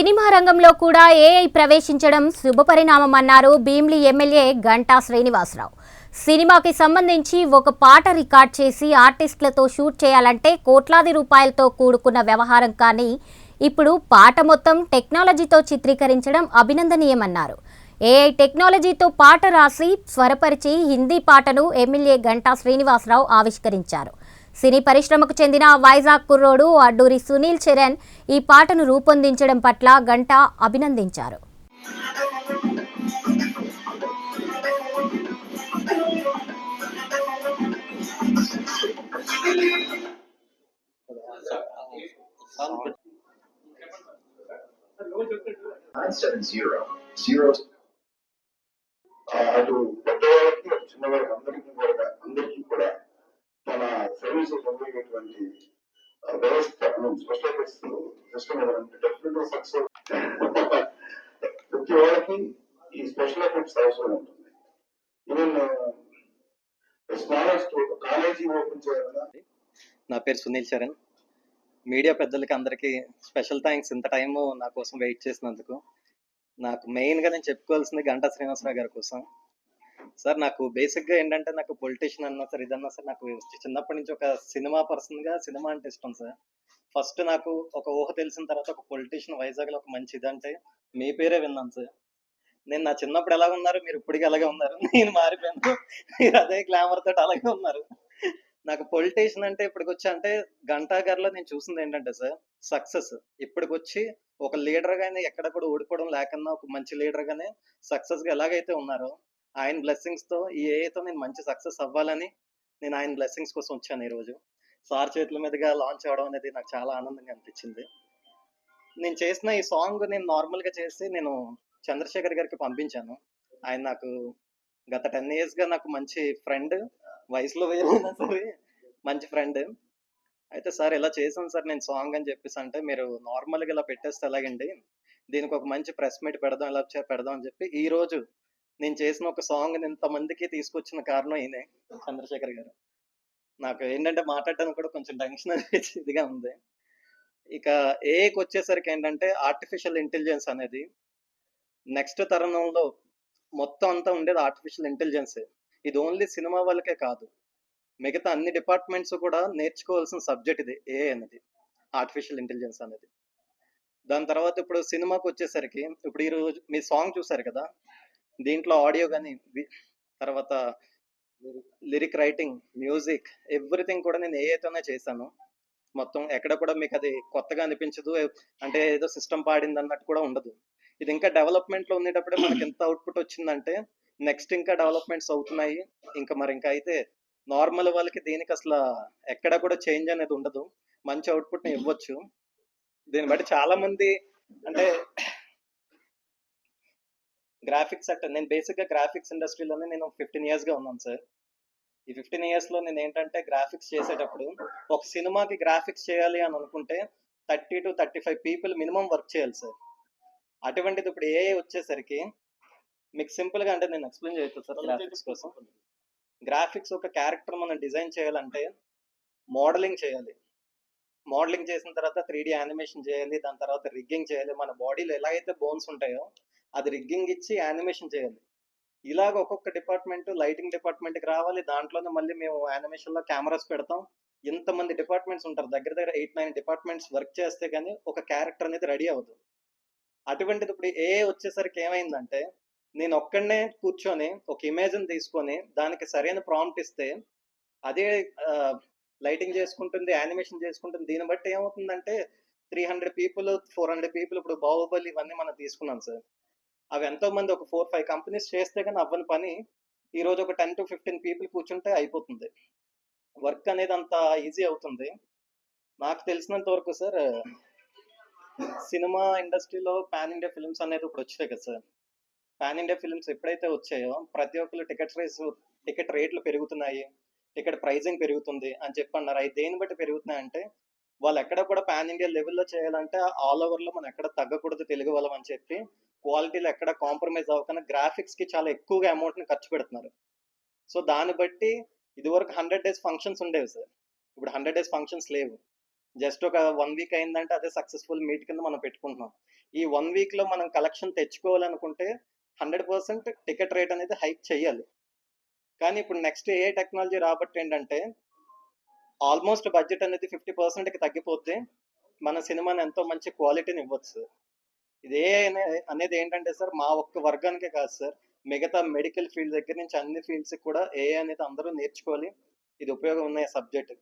Cinema రంగంలో కూడా AI ప్రవేశించడం శుభపరిణామమన్నారు భీమ్లీ ఎమ్మెల్యే గంటా శ్రీనివాసరావు. సినిమాకి సంబంధించి ఒక పాట రికార్డ్ చేసి ఆర్టిస్టులతో షూట్ చేయాలంటే కోట్లాది రూపాయలతో కూడుకున్న వ్యవహారం కానీ ఇప్పుడు పాట మొత్తం టెక్నాలజీతో చిత్రీకరించడం అభినందనీయమన్నారు. ఏఐ టెక్నాలజీతో పాట రాసి స్వరపరిచి హిందీ పాటను ఎమ్మెల్యే గంటా శ్రీనివాసరావు ఆవిష్కరించారు. సినీ పరిశ్రమకు చెందిన వైజాగ్ కుర్రోడు అడ్డూరి సునీల్ చరణ్ ఈ పాటను రూపొందించడం పట్ల గంటా అభినందించారు. nine seven zero zero. అటు పెద్దవాళ్ళకి అటు చిన్నవాళ్ళకి అందరికీ కూడా అందరికీ కూడా మన సర్వీసెస్ అందేటటువంటి వ్యవస్థ స్పెషల్ సిస్టమ్ ఏదంటే డెఫినెట్ సక్సెస్ ప్రతి వాళ్ళకి ఈ స్పెషల్ ఎఫెక్ట్స్ అవసరం ఉంటుంది. ఈవెన్ స్మాలెస్ట్ కాలేజీ ఓపెన్ చేయాలన్నా నా పేరు సునీల్ చరణ్ మీడియా పెద్దలకి అందరికీ స్పెషల్ థ్యాంక్స్ ఇంత టైము నా కోసం వెయిట్ చేసినందుకు. నాకు మెయిన్గా నేను చెప్పుకోవాల్సింది గంటా శ్రీనివాసరావు గారి కోసం. సార్ నాకు బేసిక్గా ఏంటంటే నాకు పొలిటీషియన్ అన్నా సార్ ఇదన్నా సార్ నాకు చిన్నప్పటి నుంచి ఒక సినిమా పర్సన్గా సినిమా అంటే ఇష్టం సార్. ఫస్ట్ నాకు ఒక ఊహ తెలిసిన తర్వాత ఒక పొలిటీషియన్ వైజాగ్లో ఒక మంచి ఇదంటే మీ పేరే విన్నాను సార్. నేను నా చిన్నప్పుడు ఎలా ఉన్నారు మీరు ఇప్పటికీ అలాగే ఉన్నారు. నేను మారిపోయాను. మీరు అదే గ్లామర్ తోటి అలాగే ఉన్నారు. నాకు పొలిటీషియన్ అంటే ఇప్పటికి వచ్చి అంటే గంటాగర్లో నేను చూసింది ఏంటంటే సార్ సక్సెస్. ఇప్పటికి వచ్చి ఒక లీడర్ గానే ఎక్కడ కూడా ఓడిపోవడం లేకుండా ఒక మంచి లీడర్ గానే సక్సెస్గా ఎలాగైతే ఉన్నారో ఆయన బ్లెస్సింగ్స్తో ఈ ఏఐతో నేను మంచి సక్సెస్ అవ్వాలని నేను ఆయన బ్లెస్సింగ్స్ కోసం వచ్చాను ఈరోజు. సార్ చేతుల మీదుగా లాంచ్ అవడం అనేది నాకు చాలా ఆనందంగా అనిపించింది. నేను చేసిన ఈ సాంగ్ నేను నార్మల్గా చేసి నేను చంద్రశేఖర్ గారికి పంపించాను. ఆయన నాకు గత టెన్ ఇయర్స్గా నాకు మంచి ఫ్రెండ్ వయసులో వేరైనా సరే మంచి ఫ్రెండ్ అయితే సార్ ఇలా చేశాను సార్ నేను సాంగ్ అని చెప్పేసి అంటే మీరు నార్మల్గా ఇలా పెట్టేస్తే ఎలాగండి? దీనికి ఒక మంచి ప్రెస్ మీట్ పెడదాం ఇలా చే- పెడదాం అని చెప్పి ఈ రోజు నేను చేసిన ఒక సాంగ్ ఇంతమందికి తీసుకొచ్చిన కారణం ఈయనే చంద్రశేఖర్ గారు. నాకు ఏంటంటే మాట్లాడడానికి కూడా కొంచెం టెన్షన్ అనేది ఇదిగా ఉంది. ఇక ఏకి వచ్చేసరికి ఏంటంటే ఆర్టిఫిషియల్ ఇంటెలిజెన్స్ అనేది నెక్స్ట్ తరుణంలో మొత్తం అంతా ఉండేది ఆర్టిఫిషియల్ ఇంటెలిజెన్సే ఇది ఓన్లీ సినిమా వాళ్ళకే కాదు. మిగతా అన్ని డిపార్ట్మెంట్స్ కూడా నేర్చుకోవాల్సిన సబ్జెక్ట్ ఇది ఏ అనేది ఆర్టిఫిషియల్ ఇంటెలిజెన్స్ అనేది. దాని తర్వాత ఇప్పుడు సినిమాకి వచ్చేసరికి ఇప్పుడు ఈ రోజు మీ సాంగ్ చూసారు కదా? దీంట్లో ఆడియో కానీ తర్వాత లిరిక్ రైటింగ్ మ్యూజిక్ ఎవ్రీథింగ్ కూడా నేను ఏతోనే చేశాను. మొత్తం ఎక్కడ కూడా మీకు అది కొత్తగా అనిపించదు. అంటే ఏదో సిస్టమ్ పాడింది అన్నట్టు కూడా ఉండదు. ఇది ఇంకా డెవలప్మెంట్లో ఉండేటప్పుడే మనకి ఎంత అవుట్పుట్ వచ్చిందంటే నెక్స్ట్ ఇంకా డెవలప్మెంట్స్ అవుతున్నాయి. ఇంకా మరి ఇంకా అయితే నార్మల్ వాళ్ళకి దీనికి అసలు ఎక్కడ కూడా చేంజ్ అనేది ఉండదు. మంచి అవుట్పుట్ ఇవ్వచ్చు. దీన్ని బట్టి చాలా మంది అంటే గ్రాఫిక్స్ అంటే నేను బేసిక్గా గ్రాఫిక్స్ ఇండస్ట్రీలోనే నేను ఫిఫ్టీన్ ఇయర్స్గా ఉన్నాను సార్ ఈ ఫిఫ్టీన్ ఇయర్స్లో నేను ఏంటంటే గ్రాఫిక్స్ చేసేటప్పుడు ఒక సినిమాకి గ్రాఫిక్స్ చేయాలి అని అనుకుంటే thirty to thirty five people minimum work చేయాలి సార్ అటువంటిది ఇప్పుడు ఏ వచ్చేసరికి మీకు సింపుల్గా అంటే నేను ఎక్స్ప్లెయిన్ చేయొచ్చు సార్ గ్రాఫిక్స్ కోసం. గ్రాఫిక్స్ ఒక క్యారెక్టర్ మనం డిజైన్ చేయాలంటే మోడలింగ్ చేయాలి. మోడలింగ్ చేసిన తర్వాత త్రీ డి యానిమేషన్ చేయాలి దాని తర్వాత రిగ్గింగ్ చేయాలి మన బాడీలో ఎలా అయితే బోన్స్ ఉంటాయో అది రిగ్గింగ్ ఇచ్చి యానిమేషన్ చేయాలి. ఇలాగ ఒక్కొక్క డిపార్ట్మెంట్ లైటింగ్ డిపార్ట్మెంట్కి రావాలి. దాంట్లోనే మళ్ళీ మేము యానిమేషన్లో కెమెరాస్ పెడతాం. ఇంతమంది డిపార్ట్మెంట్స్ ఉంటారు. దగ్గర దగ్గర ఎయిట్ నైన్ డిపార్ట్మెంట్స్ వర్క్ చేస్తే కానీ ఒక క్యారెక్టర్ అనేది రెడీ అవ్వదు. అటువంటిది ఇప్పుడు ఏ వచ్చేసరికి ఏమైందంటే నేను ఒక్కడనే కూర్చొని ఒక ఇమేజ్ని తీసుకొని దానికి సరైన ప్రాంప్ట్ ఇస్తే అదే లైటింగ్ చేసుకుంటుంది యానిమేషన్ చేసుకుంటుంది. దీన్ని బట్టి ఏమవుతుందంటే three hundred people four hundred people ఇప్పుడు బాహుబలి ఇవన్నీ మనం తీసుకున్నాం సార్. అవి ఎంతో మంది ఒక ఫోర్ ఫైవ్ కంపెనీస్ చేస్తే కానీ అవ్వని పని ఈ రోజు ఒక టెన్ టు ఫిఫ్టీన్ పీపుల్ కూర్చుంటే అయిపోతుంది. వర్క్ అనేది అంత ఈజీ అవుతుంది. నాకు తెలిసినంత వరకు సార్ సినిమా ఇండస్ట్రీలో పాన్ ఇండియా ఫిల్మ్స్ అనేది ఇప్పుడు వచ్చాయి కదా సార్ పాన్ ఇండియా ఫిల్మ్స్ ఎప్పుడైతే వచ్చాయో ప్రతి ఒక్కరు టికెట్ రేస్ టికెట్ రేట్లు పెరుగుతున్నాయి. టికెట్ ప్రైజింగ్ పెరుగుతుంది అని చెప్పి అన్నారు అవి దేని బట్టి పెరుగుతున్నాయి అంటే వాళ్ళు ఎక్కడ కూడా పాన్ ఇండియా లెవెల్లో చేయాలంటే ఆల్ ఓవర్లో మనం ఎక్కడ తగ్గకూడదు తెలుగు వాళ్ళం అని చెప్పి క్వాలిటీలో ఎక్కడ కాంప్రమైజ్ అవ్వకుండా గ్రాఫిక్స్కి చాలా ఎక్కువగా అమౌంట్ని ఖర్చు పెడుతున్నారు. సో దాన్ని బట్టి ఇదివరకు హండ్రెడ్ డేస్ ఫంక్షన్స్ ఉండేవి సార్. ఇప్పుడు హండ్రెడ్ డేస్ ఫంక్షన్స్ లేవు. జస్ట్ ఒక వన్ వీక్ అయిందంటే అదే సక్సెస్ఫుల్ మీట్ కింద మనం పెట్టుకుంటున్నాం. ఈ వన్ వీక్లో మనం కలెక్షన్ తెచ్చుకోవాలనుకుంటే హండ్రెడ్ పర్సెంట్ టికెట్ రేట్ అనేది హైక్ చేయాలి. కానీ ఇప్పుడు నెక్స్ట్ ఏ టెక్నాలజీ రాబట్టి ఏంటంటే ఆల్మోస్ట్ బడ్జెట్ అనేది ఫిఫ్టీ పర్సెంట్కి తగ్గిపోతే మన సినిమాని ఎంతో మంచి క్వాలిటీని ఇవ్వచ్చు. ఇది ఏ అనేది ఏంటంటే సార్ మా ఒక్క వర్గానికే కాదు సార్. మిగతా మెడికల్ ఫీల్డ్ దగ్గర నుంచి అన్ని ఫీల్డ్స్ కూడా ఏ అనేది అందరూ నేర్చుకోవాలి. ఇది ఉపయోగం ఉన్న సబ్జెక్ట్.